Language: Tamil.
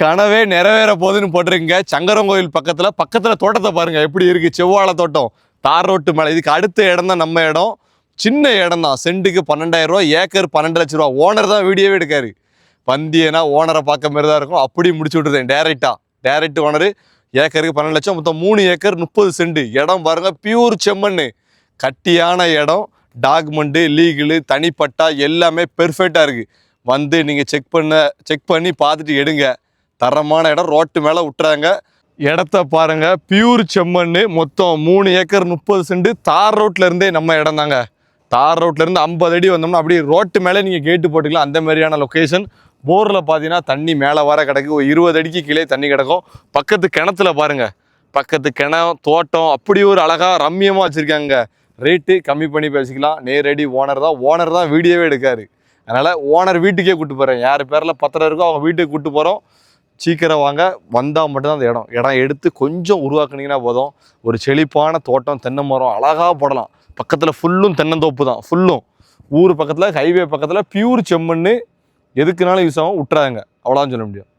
கனவே நிறைவேற போகுதுன்னு போட்டிருக்கீங்க. சங்கரங்கோயில் பக்கத்தில் பக்கத்தில் தோட்டத்தை பாருங்க எப்படி இருக்கு. செவ்வாழை தோட்டம் தார் ரோட்டு மேலே. இதுக்கு அடுத்த இடம் தான் நம்ம இடம். சின்ன இடம் தான். சென்ட்டுக்கு பன்னெண்டாயிரம் ரூபா ஏக்கர் பன்னெண்டு லட்ச ரூபா ஓனர் தான் வீடியோவே எடுக்காரு. பந்தியனா ஓனரை பார்க்க மாதிரி தான் இருக்கும். அப்படி முடிச்சு விட்டுருந்தேன் டேரெக்டா டேரெக்ட் ஓனரு ஏக்கருக்கு பன்னெண்டு லட்சம். மொத்தம் மூணு ஏக்கர் முப்பது சென்ட். இடம் பாருங்க பியூர் செம்மண் கட்டியான இடம் டாக்குமெண்ட்டு லீகலு தனிப்பட்டா எல்லாமே பெர்ஃபெக்டாக இருக்குது வந்து நீங்கள் செக் பண்ண செக் பண்ணி பார்த்துட்டு எடுங்க. தரமான இடம். ரோட்டு மேலே விட்டுறாங்க இடத்த பாருங்க. பியூர் செம்மண் மொத்தம் மூணு ஏக்கர் முப்பது செண்டு தார் ரோட்ல இருந்தே நம்ம இடம் தாங்க. தார் ரோட்ல இருந்து ஐம்பது அடி வந்தோம்னா அப்படியே ரோட்டு மேலே நீங்கள் கேட்டு போட்டுக்கலாம். அந்த மாதிரியான லொக்கேஷன் போரில் பார்த்தீங்கன்னா தண்ணி மேலே வர கிடக்கு. ஒரு இருபது அடிக்கு கீழே தண்ணி கிடக்கும். பக்கத்து கிணத்துல பாருங்க. பக்கத்து கிணம் தோட்டம் அப்படி ஒரு அழகா ரம்மியமாக வச்சுருக்காங்க. ரேட்டு கம்மி பண்ணி பேசிக்கலாம். நேரடி ஓனர் தான். ஓனர் தான் வீடியோவே எடுக்காரு. அதனால் ஓனர் வீட்டுக்கே கூப்பிட்டு போகிறேன் யார் பேரில் பத்திரம் இருக்கோ அவங்க வீட்டுக்கு கூப்பிட்டு போகிறோம் சீக்கிரம் வாங்க வந்தால் மட்டும்தான் அந்த இடம். இடம் எடுத்து கொஞ்சம் உருவாக்குனீங்கன்னா போதும். ஒரு செழிப்பான தோட்டம் தென்னை மரம் அழகாக போடலாம். பக்கத்தில் ஃபுல்லும் தென்னந்தோப்பு தான் ஃபுல்லும் ஊர் பக்கத்தில் ஹைவே பக்கத்தில் பியூர் செம்மண்ணு. எதுக்குனாலும் யூஸ் ஆகும் விட்டுறாங்க அவ்வளோதான் சொல்ல முடியும்.